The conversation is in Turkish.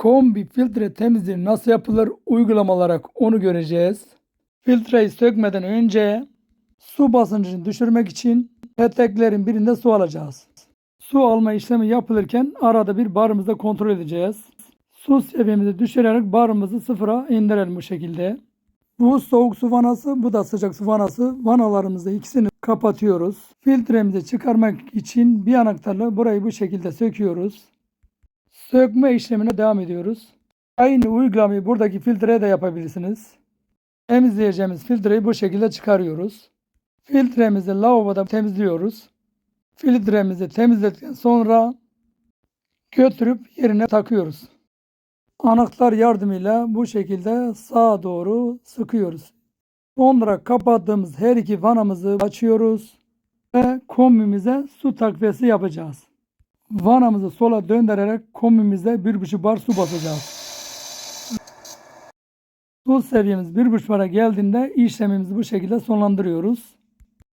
Kombi filtre temizliği nasıl yapılır uygulama olarak onu göreceğiz. Filtreyi sökmeden önce su basıncını düşürmek için peteklerin birinde su alacağız. Su alma işlemi yapılırken arada bir barımızda kontrol edeceğiz. Su seviyemizi düşürerek barımızı sıfıra indirelim bu şekilde. Bu soğuk su vanası, bu da sıcak su vanası. Vanalarımızı ikisini kapatıyoruz. Filtremizi çıkarmak için bir anahtarla burayı bu şekilde söküyoruz. Sökme işlemine devam ediyoruz. Aynı uygulamayı buradaki filtreye de yapabilirsiniz. Temizleyeceğimiz filtreyi bu şekilde çıkarıyoruz. Filtremizi lavaboda temizliyoruz. Filtremizi temizledikten sonra götürüp yerine takıyoruz. Anahtar yardımıyla bu şekilde sağa doğru sıkıyoruz. Sonra kapattığımız her iki vanamızı açıyoruz ve kombimize su takviyesi yapacağız. Vanamızı sola döndürerek kombimize bir buçuk bar su basacağız. Su seviyemiz bir buçuk bara geldiğinde işlemimizi bu şekilde sonlandırıyoruz.